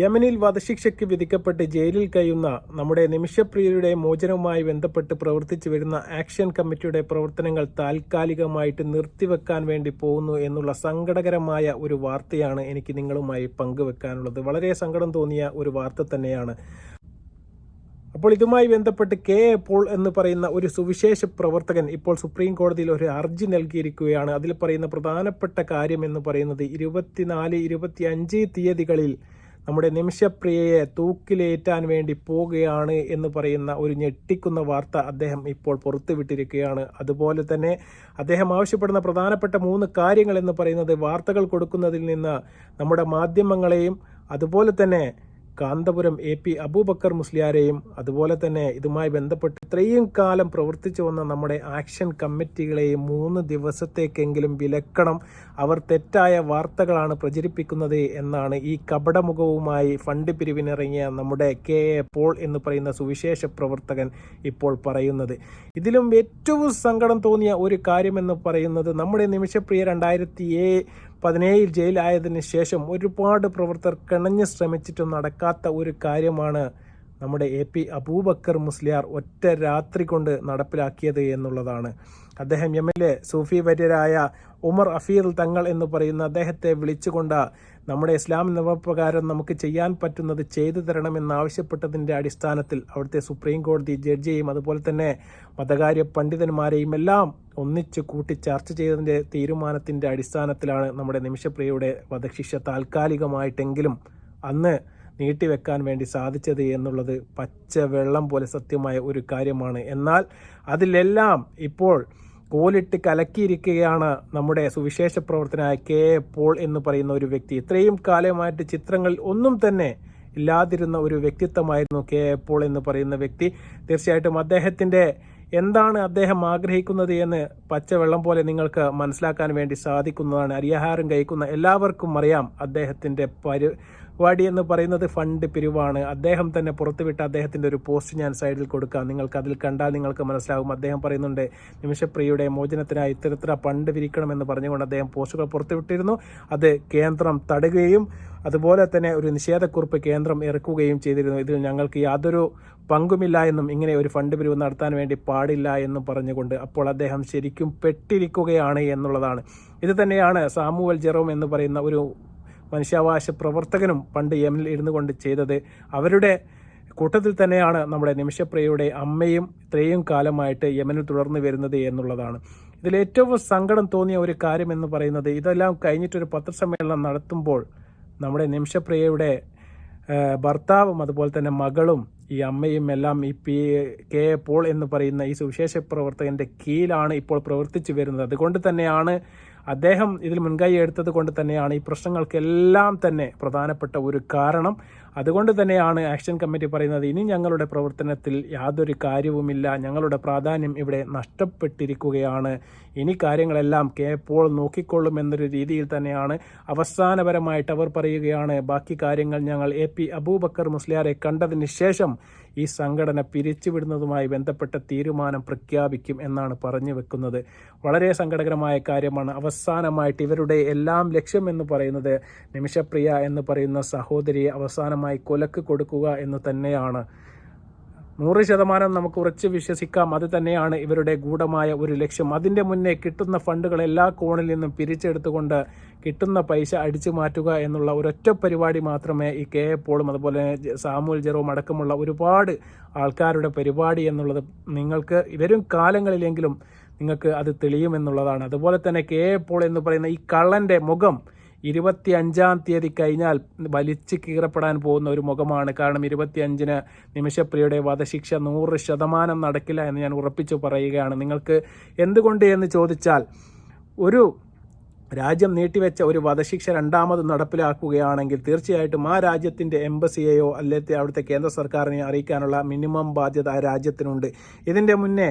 യമനിൽ വധശിക്ഷയ്ക്ക് വിധിക്കപ്പെട്ട് ജയിലിൽ കഴിയുന്ന നമ്മുടെ നിമിഷപ്രിയരുടെ മോചനവുമായി ബന്ധപ്പെട്ട് പ്രവർത്തിച്ചു വരുന്ന ആക്ഷൻ കമ്മിറ്റിയുടെ പ്രവർത്തനങ്ങൾ താൽക്കാലികമായിട്ട് നിർത്തിവെക്കാൻ വേണ്ടി പോകുന്നു എന്നുള്ള സങ്കടകരമായ ഒരു വാർത്തയാണ് എനിക്ക് നിങ്ങളുമായി പങ്കുവെക്കാനുള്ളത്. വളരെ സങ്കടം തോന്നിയ ഒരു വാർത്ത തന്നെയാണ്. അപ്പോൾ ഇതുമായി ബന്ധപ്പെട്ട് കെ എ പോൾ എന്ന് പറയുന്ന ഒരു സുവിശേഷ പ്രവർത്തകൻ ഇപ്പോൾ സുപ്രീം കോടതിയിൽ ഒരു ഹർജി നൽകിയിരിക്കുകയാണ്. അതിൽ പറയുന്ന പ്രധാനപ്പെട്ട കാര്യം എന്ന് പറയുന്നത് ഇരുപത്തിനാല് ഇരുപത്തി അഞ്ച് തീയതികളിൽ നമ്മുടെ നിമിഷപ്രിയയെ തൂക്കിലേറ്റാൻ വേണ്ടി പോവുകയാണ് എന്ന് പറയുന്ന ഒരു ഞെട്ടിക്കുന്ന വാർത്ത അദ്ദേഹം ഇപ്പോൾ പുറത്തുവിട്ടിരിക്കുകയാണ്. അതുപോലെ തന്നെ അദ്ദേഹം ആവശ്യപ്പെടുന്ന പ്രധാനപ്പെട്ട മൂന്ന് കാര്യങ്ങൾ എന്ന് പറയുന്നത് വാർത്തകൾ കൊടുക്കുന്നതിൽ നിന്ന് നമ്മുടെ മാധ്യമങ്ങളെയും അതുപോലെ തന്നെ കാന്തപുരം എ പി അബൂബക്കർ മുസ്ലിയാരെയും അതുപോലെ തന്നെ ഇതുമായി ബന്ധപ്പെട്ട് ഇത്രയും കാലം പ്രവർത്തിച്ചു വന്ന നമ്മുടെ ആക്ഷൻ കമ്മിറ്റികളെയും മൂന്ന് ദിവസത്തേക്കെങ്കിലും വിലക്കണം. അവർ തെറ്റായ വാർത്തകളാണ് പ്രചരിപ്പിക്കുന്നത് എന്നാണ് ഈ കപടമുഖവുമായി ഫണ്ട് പിരിവിനിറങ്ങിയ നമ്മുടെ കെ എ പോൾ എന്ന് പറയുന്ന സുവിശേഷ പ്രവർത്തകൻ ഇപ്പോൾ പറയുന്നത്. ഇതിലും ഏറ്റവും സങ്കടം തോന്നിയ ഒരു കാര്യമെന്ന് പറയുന്നത് നമ്മുടെ നിമിഷപ്രിയ രണ്ടായിരത്തി ഏ പതിനേഴിൽ ജയിലായതിന് ശേഷം ഒരുപാട് പ്രവർത്തകർ കിണഞ്ഞ് ശ്രമിച്ചിട്ടും നടക്കാത്ത ഒരു കാര്യമാണ് നമ്മുടെ എ പി അബൂബക്കർ മുസ്ലിയാർ ഒറ്റ രാത്രി കൊണ്ട് നടപ്പിലാക്കിയത് എന്നുള്ളതാണ്. അദ്ദേഹം എം എൽ എ സൂഫി വര്യരായ ഉമർ അഫീർ തങ്ങൾ എന്ന് പറയുന്ന അദ്ദേഹത്തെ വിളിച്ചുകൊണ്ട് നമ്മുടെ ഇസ്ലാം നിയമപ്രകാരം നമുക്ക് ചെയ്യാൻ പറ്റുന്നത് ചെയ്തു തരണമെന്നാവശ്യപ്പെട്ടതിന്റെ അടിസ്ഥാനത്തിൽ അവിടുത്തെ സുപ്രീം കോടതി ജഡ്ജിയെയും അതുപോലെ തന്നെ മതകാര്യ പണ്ഡിതന്മാരെയും എല്ലാം ഒന്നിച്ച് കൂട്ടി ചർച്ച ചെയ്തതിന്റെ തീരുമാനത്തിന്റെ അടിസ്ഥാനത്തിലാണ് നമ്മുടെ നിമിഷപ്രിയയുടെ വധശിക്ഷ താൽക്കാലികമായിട്ടെങ്കിലും അന്ന് നീട്ടിവെക്കാൻ വേണ്ടി സാധിച്ചത് എന്നുള്ളത് പച്ച വെള്ളം പോലെ സത്യമായ ഒരു കാര്യമാണ്. എന്നാൽ അതിലെല്ലാം ഇപ്പോൾ കോലിട്ട് കലക്കിയിരിക്കുകയാണ് നമ്മുടെ സുവിശേഷ പ്രവർത്തനായ കെ പോൾ എന്ന് പറയുന്ന ഒരു വ്യക്തി. ഇത്രയും കാലമായിട്ട് ചിത്രങ്ങളിൽ ഒന്നും തന്നെ ഇല്ലാതിരുന്ന ഒരു വ്യക്തിത്വമായിരുന്നു കെ പോൾ എന്ന് പറയുന്ന വ്യക്തി. തീർച്ചയായിട്ടും അദ്ദേഹത്തിന്റെ എന്താണ് അദ്ദേഹം ആഗ്രഹിക്കുന്നത് എന്ന് പച്ചവെള്ളം പോലെ നിങ്ങൾക്ക് മനസ്സിലാക്കാൻ വേണ്ടി സാധിക്കുന്നതാണ്. അരിയാഹാരം കഴിക്കുന്ന എല്ലാവർക്കും അറിയാം അദ്ദേഹത്തിന്റെ പരിപാടി എന്ന് പറയുന്നത് ഫണ്ട് പിരിവാണ്. അദ്ദേഹം തന്നെ പുറത്തുവിട്ട അദ്ദേഹത്തിന്റെ ഒരു പോസ്റ്റ് ഞാൻ സൈഡിൽ കൊടുക്കാം. നിങ്ങൾക്ക് അതിൽ കണ്ടാൽ നിങ്ങൾക്ക് മനസ്സിലാകും അദ്ദേഹം പറയുന്നുണ്ട് നിമിഷപ്രിയയുടെ മോചനത്തിനായി ഇത്തരത്തില ഫണ്ട് പിരിക്കണമെന്ന് പറഞ്ഞുകൊണ്ട് അദ്ദേഹം പോസ്റ്റുകൾ പുറത്തുവിട്ടിരുന്നു. അത് കേന്ദ്രം തടയുകയും അതുപോലെ തന്നെ ഒരു നിഷേധക്കുറിപ്പ് കേന്ദ്രം ഇറക്കുകയും ചെയ്തിരുന്നു. ഇതിൽ ഞങ്ങൾക്ക് യാതൊരു പങ്കുമില്ല എന്നും ഇങ്ങനെ ഒരു ഫണ്ട് പിരിവ് നടത്താൻ വേണ്ടി പാടില്ല എന്നും പറഞ്ഞുകൊണ്ട് അപ്പോൾ അദ്ദേഹം ശരിക്കും പെട്ടിരിക്കുകയാണ് എന്നുള്ളതാണ്. ഇത് തന്നെയാണ് സാമുവൽ ജെറോം എന്ന് പറയുന്ന ഒരു മനുഷ്യാവകാശ പ്രവർത്തകനും പണ്ട് യമനിൽ ഇരുന്നു കൊണ്ട് ചെയ്തത്. അവരുടെ കൂട്ടത്തിൽ തന്നെയാണ് നമ്മുടെ നിമിഷപ്രിയയുടെ അമ്മയും ഇത്രയും കാലമായിട്ട് യമനിൽ തുടർന്നു വരുന്നത് എന്നുള്ളതാണ്. ഇതിൽ ഏറ്റവും സങ്കടം തോന്നിയ ഒരു കാര്യം എന്ന് പറയുന്നത് ഇതെല്ലാം കഴിഞ്ഞിട്ടൊരു പത്രസമ്മേളനം നടത്തുമ്പോൾ നമ്മുടെ നിമിഷപ്രിയയുടെ ഭർത്താവും അതുപോലെ തന്നെ മകളും ഈ അമ്മയും എല്ലാം ഈ പി കെ പോൾ എന്ന് പറയുന്ന ഈ സുവിശേഷ പ്രവർത്തകന്റെ കീഴിലാണ് ഇപ്പോൾ പ്രവർത്തിച്ചു വരുന്നത്. അതുകൊണ്ട് തന്നെയാണ് അദ്ദേഹം ഇതിൽ മുൻകൈ എടുത്തത് കൊണ്ട് തന്നെയാണ് ഈ പ്രശ്നങ്ങൾക്കെല്ലാം തന്നെ പ്രധാനപ്പെട്ട ഒരു കാരണം. അതുകൊണ്ട് തന്നെയാണ് ആക്ഷൻ കമ്മിറ്റി പറയുന്നത് ഇനി ഞങ്ങളുടെ പ്രവർത്തനത്തിൽ യാതൊരു കാര്യവുമില്ല ഞങ്ങളുടെ പ്രാധാന്യം ഇവിടെ നഷ്ടപ്പെട്ടിരിക്കുകയാണ്. ഇനി കാര്യങ്ങളെല്ലാം കേപ്പോൾ പോൾ നോക്കിക്കൊള്ളും എന്നൊരു രീതിയിൽ തന്നെയാണ് അവസാനപരമായിട്ട് അവർ പറയുകയാണ്. ബാക്കി കാര്യങ്ങൾ ഞങ്ങൾ എ പി അബൂബക്കർ മുസ്ലിയാരെ കണ്ടതിന് ശേഷം ഈ സംഘടന പിരിച്ചുവിടുന്നതുമായി ബന്ധപ്പെട്ട തീരുമാനം പ്രഖ്യാപിക്കും എന്നാണ് പറഞ്ഞു വെക്കുന്നത്. വളരെ സങ്കടകരമായ കാര്യമാണ്. അവസാനമായിട്ട് ഇവരുടെ എല്ലാം ലക്ഷ്യം എന്ന് പറയുന്നത് നിമിഷപ്രിയ എന്ന് പറയുന്ന സഹോദരിയെ അവസാനമായി കൊലക്ക് കൊടുക്കുക എന്ന് തന്നെയാണ്. നൂറ് ശതമാനം നമുക്ക് ഉറച്ചു വിശ്വസിക്കാം. അത് തന്നെയാണ് ഇവരുടെ ഗൂഢമായ ഒരു ലക്ഷ്യം. അതിന്റെ മുന്നേ കിട്ടുന്ന ഫണ്ടുകൾ എല്ലാ കോണിൽ നിന്നും പിരിച്ചെടുത്തുകൊണ്ട് കിട്ടുന്ന പൈസ അടിച്ചു മാറ്റുക എന്നുള്ള ഒരൊറ്റ പരിപാടി മാത്രമേ ഈ കെ എ പോളും അതുപോലെ സാമുൽ ജെറോം അടക്കമുള്ള ഒരുപാട് ആൾക്കാരുടെ പരിപാടി എന്നുള്ളത് നിങ്ങൾക്ക് വരും കാലങ്ങളിലെങ്കിലും നിങ്ങൾക്ക് അത് തെളിയുമെന്നുള്ളതാണ്. അതുപോലെ തന്നെ കെ എ പോൾ എന്ന് പറയുന്ന ഈ കള്ളന്റെ മുഖം ഇരുപത്തി അഞ്ചാം തീയതി കഴിഞ്ഞാൽ വലിച്ചു കീറപ്പെടാൻ പോകുന്ന ഒരു മുഖമാണ്. കാരണം ഇരുപത്തി അഞ്ചിന് നിമിഷപ്രിയയുടെ വധശിക്ഷ നൂറ് ശതമാനം നടക്കില്ല എന്ന് ഞാൻ ഉറപ്പിച്ചു പറയുകയാണ്. നിങ്ങൾക്ക് എന്തുകൊണ്ട് എന്ന് ചോദിച്ചാൽ ഒരു രാജ്യം നീട്ടിവെച്ച ഒരു വധശിക്ഷ രണ്ടാമത് നടപ്പിലാക്കുകയാണെങ്കിൽ തീർച്ചയായിട്ടും ആ രാജ്യത്തിന്റെ എംബസിയെയോ അല്ലെങ്കിൽ അവിടുത്തെ കേന്ദ്ര സർക്കാരിനെയോ അറിയിക്കാനുള്ള മിനിമം ബാധ്യത ആ രാജ്യത്തിനുണ്ട്. ഇതിന്റെ മുന്നേ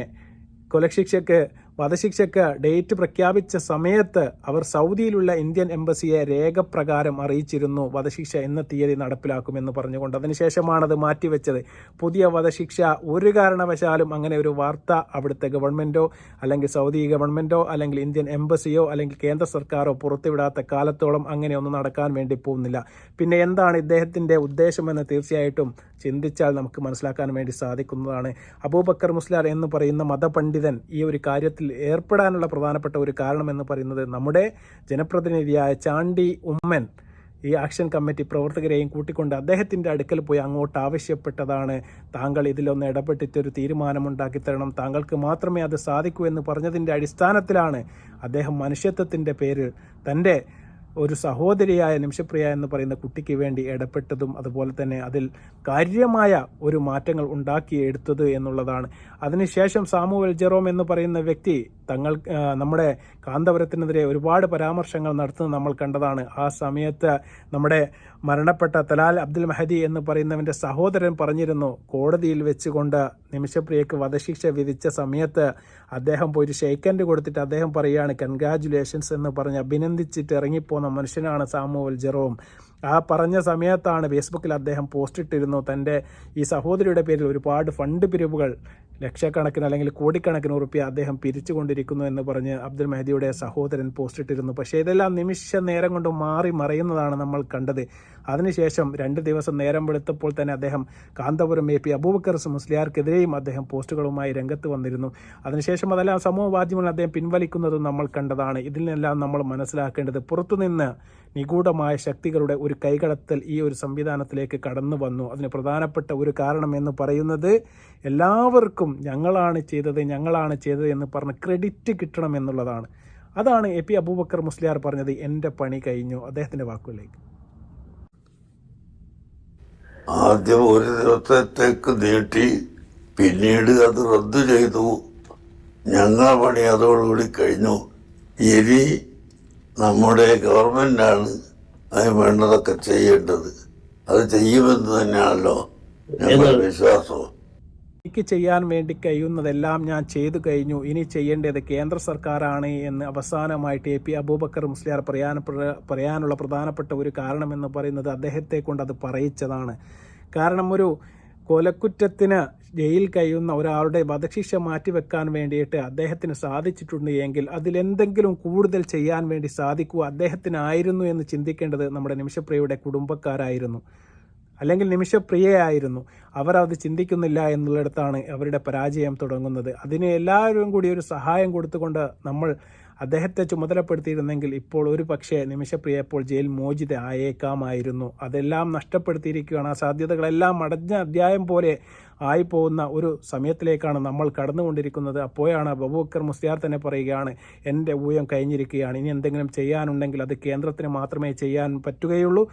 കൊലശിക്ഷയ്ക്ക് വധശിക്ഷയ്ക്ക് ഡേറ്റ് പ്രഖ്യാപിച്ച സമയത്ത് അവർ സൗദിയിലുള്ള ഇന്ത്യൻ എംബസിയെ രേഖപ്രകാരം അറിയിച്ചിരുന്നു വധശിക്ഷ എന്ന തീയതി നടപ്പിലാക്കുമെന്ന് പറഞ്ഞുകൊണ്ട്. അതിനുശേഷമാണ് അത് മാറ്റിവെച്ചത്. പുതിയ വധശിക്ഷ ഒരു കാരണവശാലും അങ്ങനെ ഒരു വാർത്ത അവിടുത്തെ ഗവൺമെന്റോ അല്ലെങ്കിൽ സൗദി ഗവൺമെന്റോ അല്ലെങ്കിൽ ഇന്ത്യൻ എംബസിയോ അല്ലെങ്കിൽ കേന്ദ്ര സർക്കാരോ പുറത്തുവിടാത്ത കാലത്തോളം അങ്ങനെയൊന്നും നടക്കാൻ വേണ്ടി പോകുന്നില്ല. പിന്നെ എന്താണ് ഇദ്ദേഹത്തിന്റെ ഉദ്ദേശമെന്ന് തീർച്ചയായിട്ടും ചിന്തിച്ചാൽ നമുക്ക് മനസ്സിലാക്കാൻ വേണ്ടി സാധിക്കുന്നതാണ്. അബൂബക്കർ മുസ്ലാർ എന്ന് പറയുന്ന മതപണ്ഡിതൻ ഈ ഒരു കാര്യത്തിൽ ഏർപ്പെടാനുള്ള പ്രധാനപ്പെട്ട ഒരു കാരണമെന്ന് പറയുന്നത് നമ്മുടെ ജനപ്രതിനിധിയായ ചാണ്ടി ഉമ്മൻ ഈ ആക്ഷൻ കമ്മിറ്റി പ്രവർത്തകരെയും കൂട്ടിക്കൊണ്ട് അദ്ദേഹത്തിന്റെ അടുക്കൽ പോയി അങ്ങോട്ട് ആവശ്യപ്പെട്ടതാണ്. താങ്കൾ ഇതിലൊന്ന് ഇടപെട്ടിട്ടൊരു തീരുമാനമുണ്ടാക്കി തരണം. താങ്കൾക്ക് മാത്രമേ അത് സാധിക്കൂ എന്ന് പറഞ്ഞതിന്റെ അടിസ്ഥാനത്തിലാണ് അദ്ദേഹം മനുഷ്യത്വത്തിന്റെ പേരിൽ തന്റെ ഒരു സഹോദരിയായ നിമിഷപ്രിയ എന്ന് പറയുന്ന കുട്ടിക്ക് വേണ്ടി ഇടപെട്ടതും അതുപോലെ തന്നെ അതിൽ കാര്യമായ ഒരു മാറ്റങ്ങൾ ഉണ്ടാക്കിയെടുത്തത് എന്നുള്ളതാണ്. അതിനുശേഷം സാമുവൽ ജെറോം എന്ന് പറയുന്ന വ്യക്തി തങ്ങൾ നമ്മുടെ കാന്തപുരത്തിനെതിരെ ഒരുപാട് പരാമർശങ്ങൾ നടത്തുന്നത് നമ്മൾ കണ്ടതാണ്. ആ സമയത്ത് നമ്മുടെ മരണപ്പെട്ട തലാൽ അബ്ദുൽ മഹദി എന്ന് പറയുന്നവന്റെ സഹോദരൻ പറഞ്ഞിരുന്നു കോടതിയിൽ വെച്ചുകൊണ്ട് നിമിഷപ്രിയക്ക് വധശിക്ഷ വിധിച്ച സമയത്ത് അദ്ദേഹം പോയി ഷെയ്ക്കൻഡ് കൊടുത്തിട്ട് അദ്ദേഹം പറയുകയാണ് കൺഗ്രാജുലേഷൻസ് എന്ന് പറഞ്ഞ് അഭിനന്ദിച്ചിട്ട് ഇറങ്ങിപ്പോന്ന മനുഷ്യനാണ് സാമുവൽ ജെറോം. ആ പറഞ്ഞ സമയത്താണ് ഫേസ്ബുക്കിൽ അദ്ദേഹം പോസ്റ്റ് ഇട്ടിരുന്നു തന്റെ ഈ സഹോദരിയുടെ പേരിൽ ഒരുപാട് ഫണ്ട് പിരിവുകൾ ലക്ഷക്കണക്കിന് അല്ലെങ്കിൽ കോടിക്കണക്കിന് ഉറുപ്പ്യ അദ്ദേഹം പിരിച്ചുകൊണ്ടിരിക്കുന്നു എന്ന് പറഞ്ഞ് അബ്ദുൽ മെഹദിയുടെ സഹോദരൻ പോസ്റ്റ് ഇട്ടിരുന്നു പക്ഷേ ഇതെല്ലാം നിമിഷ നേരം കൊണ്ട് മാറി മറയുന്നതാണ് നമ്മൾ കണ്ടത്. അതിനുശേഷം രണ്ട് ദിവസം നേരം വെളുത്തപ്പോൾ തന്നെ അദ്ദേഹം കാന്തപുരം എ പി അബൂബക്കർ മുസ്ലിയാർക്കെതിരെയും അദ്ദേഹം പോസ്റ്റുകളുമായി രംഗത്ത് വന്നിരുന്നു. അതിനുശേഷം അതെല്ലാം സമൂഹ മാധ്യമങ്ങളിൽ അദ്ദേഹം പിൻവലിക്കുന്നതും നമ്മൾ കണ്ടതാണ്. ഇതിൽ നിന്നെല്ലാം നമ്മൾ മനസ്സിലാക്കേണ്ടത് പുറത്തുനിന്ന് നിഗൂഢമായ ശക്തികളുടെ കൈകടത്തൽ ഈ ഒരു സംവിധാനത്തിലേക്ക് കടന്നു വന്നു. അതിന് പ്രധാനപ്പെട്ട ഒരു കാരണം എന്ന് പറയുന്നത് എല്ലാവർക്കും ഞങ്ങളാണ് ചെയ്തത് ഞങ്ങളാണ് ചെയ്തത് എന്ന് പറഞ്ഞ് ക്രെഡിറ്റ് കിട്ടണം എന്നുള്ളതാണ്. അതാണ് എ പി അബൂബക്കർ മുസ്ലിയാർ പറഞ്ഞത് എന്റെ പണി കഴിഞ്ഞു. അദ്ദേഹത്തിന്റെ വാക്കുകളിലേക്ക്. ആദ്യം ഒരു ദിവസത്തേക്ക് നീട്ടി പിന്നീട് അത് റദ്ദു ചെയ്തു. ഞങ്ങൾ പണി അതോടുകൂടി കഴിഞ്ഞു. ഇനി നമ്മുടെ ഗവൺമെന്റാണ് അതിന് വേണ്ടതൊക്കെ ചെയ്യേണ്ടത്. അത് ചെയ്യുമെന്ന് തന്നെയാണല്ലോ ഞങ്ങളുടെ വിശ്വാസം. എനിക്ക് ചെയ്യാൻ വേണ്ടി കഴിയുന്നതെല്ലാം ഞാൻ ചെയ്തു കഴിഞ്ഞു. ഇനി ചെയ്യേണ്ടത് കേന്ദ്ര സർക്കാരാണ് എന്ന് അവസാനമായിട്ട് എ പി അബൂബക്കർ മുസ്ലിയാർ പറയാൻ പറയാനുള്ള പ്രധാനപ്പെട്ട ഒരു കാരണമെന്ന് പറയുന്നത് അദ്ദേഹത്തെ കൊണ്ട് അത് പറയിച്ചതാണ്. കാരണം ഒരു കൊലക്കുറ്റത്തിന് ജയിൽ കഴിയുന്ന ഒരാളുടെ വധശിക്ഷ മാറ്റിവെക്കാൻ വേണ്ടിയിട്ട് അദ്ദേഹത്തിന് സാധിച്ചിട്ടുണ്ട് എങ്കിൽ അതിലെന്തെങ്കിലും കൂടുതൽ ചെയ്യാൻ വേണ്ടി സാധിക്കുക അദ്ദേഹത്തിനായിരുന്നു എന്ന് ചിന്തിക്കേണ്ടത് നമ്മുടെ നിമിഷപ്രിയയുടെ കുടുംബക്കാരായിരുന്നു. അല്ലെങ്കിൽ നിമിഷപ്രിയയായിരുന്നു. അവർ അത് ചിന്തിക്കുന്നില്ല എന്നുള്ളിടത്താണ് അവരുടെ പരാജയം തുടങ്ങുന്നത്. അതിന് എല്ലാവരും കൂടി ഒരു സഹായം കൊടുത്തുകൊണ്ട് നമ്മൾ അദ്ദേഹത്തെ ചുമതലപ്പെടുത്തിയിരുന്നെങ്കിൽ ഇപ്പോൾ ഒരു പക്ഷേ നിമിഷപ്രിയ ഇപ്പോൾ ജയിൽ മോചിത ആയേക്കാമായിരുന്നു. അതെല്ലാം നഷ്ടപ്പെടുത്തിയിരിക്കുകയാണ്. ആ സാധ്യതകളെല്ലാം അടഞ്ഞ അധ്യായം പോലെ ആയിപ്പോകുന്ന ഒരു സമയത്തിലേക്കാണ് നമ്മൾ കടന്നുകൊണ്ടിരിക്കുന്നത്. അപ്പോഴാണ് അബൂബക്കർ മുസ്തിയാർ തന്നെ പറയുകയാണ് എന്റെ ഊയം കഴിഞ്ഞിരിക്കുകയാണ്. ഇനി എന്തെങ്കിലും ചെയ്യാനുണ്ടെങ്കിൽ അത് കേന്ദ്രത്തിന് മാത്രമേ ചെയ്യാൻ പറ്റുകയുള്ളൂ.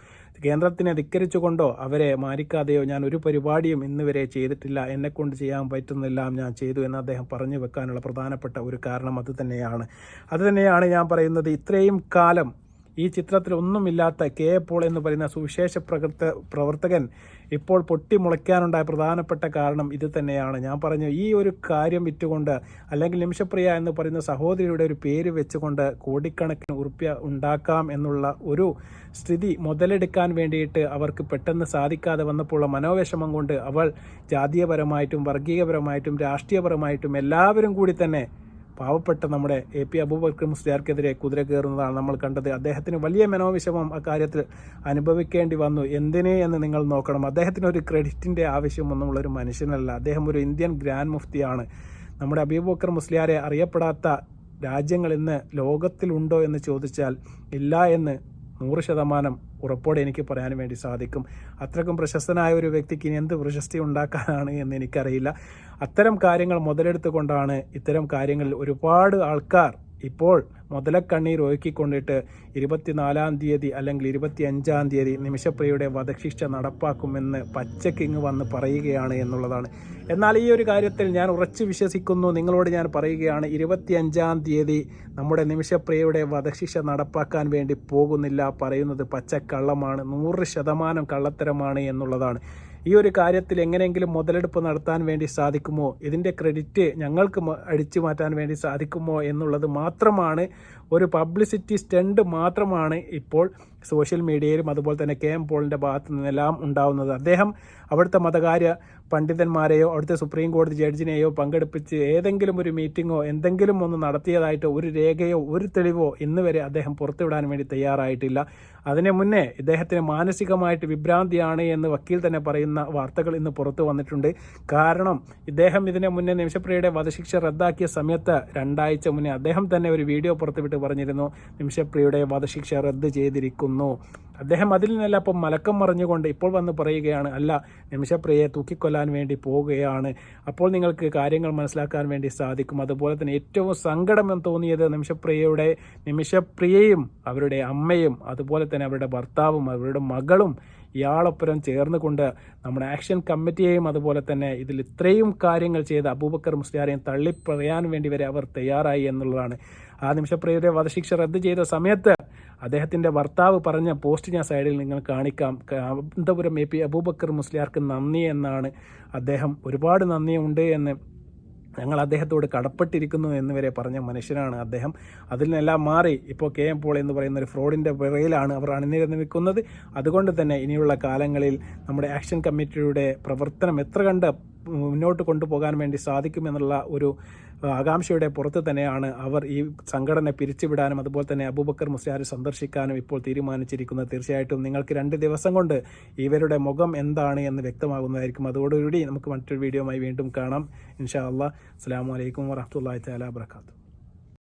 കേന്ദ്രത്തിനെ ധിക്കരിച്ചുകൊണ്ടോ അവരെ മാനിക്കാതെയോ ഞാൻ ഒരു പരിപാടിയും ഇന്ന് വരെ ചെയ്തിട്ടില്ല. എന്നെക്കൊണ്ട് ചെയ്യാൻ പറ്റുന്നതെല്ലാം ഞാൻ ചെയ്തു എന്ന് അദ്ദേഹം പറഞ്ഞു വെക്കാനുള്ള പ്രധാനപ്പെട്ട ഒരു കാരണം അത് തന്നെയാണ്. അത് തന്നെയാണ് ഞാൻ പറയുന്നത് ഇത്രയും കാലം ഈ ചിത്രത്തിൽ ഒന്നുമില്ലാത്ത കെ പോൾ എന്ന് പറയുന്ന സുവിശേഷ പ്രകൃത പ്രവർത്തകൻ ഇപ്പോൾ പൊട്ടിമുളയ്ക്കാനുണ്ടായ പ്രധാനപ്പെട്ട കാരണം ഇത് തന്നെയാണ്. ഞാൻ പറഞ്ഞു ഈ ഒരു കാര്യം വിറ്റുകൊണ്ട് അല്ലെങ്കിൽ നിമിഷപ്രിയ എന്ന് പറയുന്ന സഹോദരിയുടെ ഒരു പേര് വെച്ചുകൊണ്ട് കോടിക്കണക്കിന് ഉറുപ്പ്യ ഉണ്ടാക്കാം എന്നുള്ള ഒരു സ്ഥിതി മുതലെടുക്കാൻ വേണ്ടിയിട്ട് അവർക്ക് പെട്ടെന്ന് സാധിക്കാതെ വന്നപ്പോൾ മനോവിഷമം കൊണ്ട് അവൾ ജാതീയപരമായിട്ടും വർഗീയപരമായിട്ടും രാഷ്ട്രീയപരമായിട്ടും എല്ലാവരും കൂടി തന്നെ പാവപ്പെട്ട നമ്മുടെ എ പി അബൂബക്കർ മുസ്ലിയാർക്കെതിരെ കുതിര കയറുന്നതാണ് നമ്മൾ കണ്ടത്. അദ്ദേഹത്തിന് വലിയ മനോവിഷമം അക്കാര്യത്തിൽ അനുഭവിക്കേണ്ടി വന്നു. എന്തിനെ എന്ന് നിങ്ങൾ നോക്കണം. അദ്ദേഹത്തിന് ഒരു ക്രെഡിറ്റിന്റെ ആവശ്യമൊന്നുമുള്ള ഒരു മനുഷ്യനല്ല. അദ്ദേഹം ഒരു ഇന്ത്യൻ ഗ്രാൻഡ് മുഫ്തിയാണ്. നമ്മുടെ അബൂബക്കർ മുസ്ലിയാരെ അറിയപ്പെടാത്ത രാജ്യങ്ങൾ ഇന്ന് ലോകത്തിലുണ്ടോ എന്ന് ചോദിച്ചാൽ ഇല്ല എന്ന് നൂറ് ശതമാനം ഉറപ്പോടെ എനിക്ക് പറയാൻ വേണ്ടി സാധിക്കും. അത്രക്കും പ്രശസ്തനായ ഒരു വ്യക്തിക്ക് ഇനി എന്ത് പ്രശസ്തി ഉണ്ടാക്കാനാണ് എന്ന് എനിക്കറിയില്ല. അത്തരം കാര്യങ്ങൾ മുതലെടുത്തുകൊണ്ടാണ് ഇത്തരം കാര്യങ്ങളിൽ ഒരുപാട് ആൾക്കാർ ഇപ്പോൾ മുതലക്കണ്ണീർ ഒഴുക്കിക്കൊണ്ടിട്ട് ഇരുപത്തിനാലാം തീയതി അല്ലെങ്കിൽ ഇരുപത്തി അഞ്ചാം തീയതി നിമിഷപ്രിയയുടെ വധശിക്ഷ നടപ്പാക്കുമെന്ന് പച്ചക്കിങ് വന്ന് പറയുകയാണ് എന്നുള്ളതാണ്. എന്നാൽ ഈ ഒരു കാര്യത്തിൽ ഞാൻ ഉറച്ചു വിശ്വസിക്കുന്നു. നിങ്ങളോട് ഞാൻ പറയുകയാണ് ഇരുപത്തി അഞ്ചാം തീയതി നമ്മുടെ നിമിഷപ്രിയയുടെ വധശിക്ഷ നടപ്പാക്കാൻ വേണ്ടി പോകുന്നില്ല പറയുന്നത് പച്ചക്കള്ളമാണ്. നൂറ് ശതമാനം കള്ളത്തരമാണ് എന്നുള്ളതാണ്. ഈ ഒരു കാര്യത്തിൽ എങ്ങനെയെങ്കിലും മുതലെടുപ്പ് നടത്താൻ വേണ്ടി സാധിക്കുമോ? ഇതിന്റെ ക്രെഡിറ്റ് ഞങ്ങൾക്ക് അടിച്ചു മാറ്റാൻ വേണ്ടി സാധിക്കുമോ എന്നുള്ളത് മാത്രമാണ് ഒരു പബ്ലിസിറ്റി സ്റ്റണ്ട് മാത്രമാണ് ഇപ്പോൾ സോഷ്യൽ മീഡിയയിലും അതുപോലെ തന്നെ കെ എം പോളിന്റെ ഭാഗത്തു നിന്നെല്ലാം ഉണ്ടാവുന്നത്. അദ്ദേഹം അവിടുത്തെ മതകാര്യ പണ്ഡിതന്മാരെയോ അവിടുത്തെ സുപ്രീം കോടതി ജഡ്ജിനെയോ പങ്കെടുപ്പിച്ച് ഏതെങ്കിലും ഒരു മീറ്റിങ്ങോ എന്തെങ്കിലും ഒന്ന് നടത്തിയതായിട്ടോ ഒരു രേഖയോ ഒരു തെളിവോ ഇന്ന് വരെ അദ്ദേഹം പുറത്തുവിടാൻ വേണ്ടി തയ്യാറായിട്ടില്ല. അതിന് മുന്നേ ഇദ്ദേഹത്തിന് മാനസികമായിട്ട് വിഭ്രാന്തിയാണ് എന്ന് വക്കീൽ തന്നെ പറയുന്ന വാർത്തകൾ ഇന്ന് പുറത്തു വന്നിട്ടുണ്ട്. കാരണം ഇദ്ദേഹം ഇതിനു മുന്നേ നിമിഷപ്രിയയുടെ വധശിക്ഷ റദ്ദാക്കിയ സമയത്ത് രണ്ടാഴ്ച മുന്നേ അദ്ദേഹം തന്നെ ഒരു വീഡിയോ പുറത്തുവിട്ട് പറഞ്ഞിരുന്നു. നിമിഷപ്രിയയുടെ വധശിക്ഷ റദ്ദ് ചെയ്തിരിക്കുന്നു. അദ്ദേഹം അതിൽ നിന്നല്ല അപ്പം മലക്കം മറിഞ്ഞുകൊണ്ട് ഇപ്പോൾ വന്ന് പറയുകയാണ് അല്ല നിമിഷപ്രിയയെ തൂക്കിക്കൊല്ലാൻ വേണ്ടി പോവുകയാണ്. അപ്പോൾ നിങ്ങൾക്ക് കാര്യങ്ങൾ മനസ്സിലാക്കാൻ വേണ്ടി സാധിക്കും. അതുപോലെ തന്നെ ഏറ്റവും സങ്കടം എന്ന് തോന്നിയത് നിമിഷപ്രിയയുടെ നിമിഷപ്രിയയും അവരുടെ അമ്മയും അതുപോലെ തന്നെ അവരുടെ ഭർത്താവും അവരുടെ മകളും ഇയാളൊപ്പരം ചേർന്നുകൊണ്ട് നമ്മുടെ ആക്ഷൻ കമ്മിറ്റിയെയും അതുപോലെ തന്നെ ഇതിൽ ഇത്രയും കാര്യങ്ങൾ ചെയ്ത് അബൂബക്കർ മുസ്ലിയാരെയും തള്ളിപ്പറയാൻ വേണ്ടി വരെ അവർ തയ്യാറായി എന്നുള്ളതാണ്. ആ നിമിഷപ്രിയയുടെ വധശിക്ഷ റദ്ദ് ചെയ്ത സമയത്ത് അദ്ദേഹത്തിന്റെ ഭർത്താവ് പറഞ്ഞ പോസ്റ്റ് ഞാൻ സൈഡിൽ നിങ്ങൾ കാണിക്കാം. കാന്തപുരം എ പി അബൂബക്കർ മുസ്ലിയാർക്ക് നന്ദി എന്നാണ് അദ്ദേഹം ഒരുപാട് നന്ദിയുണ്ട് എന്ന് ഞങ്ങൾ അദ്ദേഹത്തോട് കടപ്പെട്ടിരിക്കുന്നു എന്ന് വരെ പറഞ്ഞ മനുഷ്യനാണ് അദ്ദേഹം. അതിൽ നിന്നെല്ലാം മാറി ഇപ്പോൾ കെ എം പോൾ എന്ന് പറയുന്ന ഒരു ഫ്രോഡിന്റെ പിറയിലാണ് അവർ അണിനിരന്ന് നിൽക്കുന്നത് അതുകൊണ്ട് തന്നെ ഇനിയുള്ള കാലങ്ങളിൽ നമ്മുടെ ആക്ഷൻ കമ്മിറ്റിയുടെ പ്രവർത്തനം എത്ര കണ്ട് മുന്നോട്ട് കൊണ്ടുപോകാൻ വേണ്ടി സാധിക്കുമെന്നുള്ള ഒരു ആകാംക്ഷയുടെ പുറത്ത് തന്നെയാണ് അവർ ഈ സംഘടന പിരിച്ചുവിടാനും അതുപോലെ തന്നെ അബൂബക്കർ മുസ്ലിയാർ സന്ദർശിക്കാനും ഇപ്പോൾ തീരുമാനിച്ചിരിക്കുന്നത്. തീർച്ചയായിട്ടും നിങ്ങൾക്ക് രണ്ട് ദിവസം കൊണ്ട് ഇവരുടെ മുഖം എന്താണ് എന്ന് വ്യക്തമാകുന്നതായിരിക്കും. അതോടുകൂടി നമുക്ക് മറ്റൊരു വീഡിയോയുമായി വീണ്ടും കാണാം. ഇൻഷാ അള്ളാഹ് അസ്സാം വലൈക്കും വറഹമുല്ലാ തലാ വാത്തു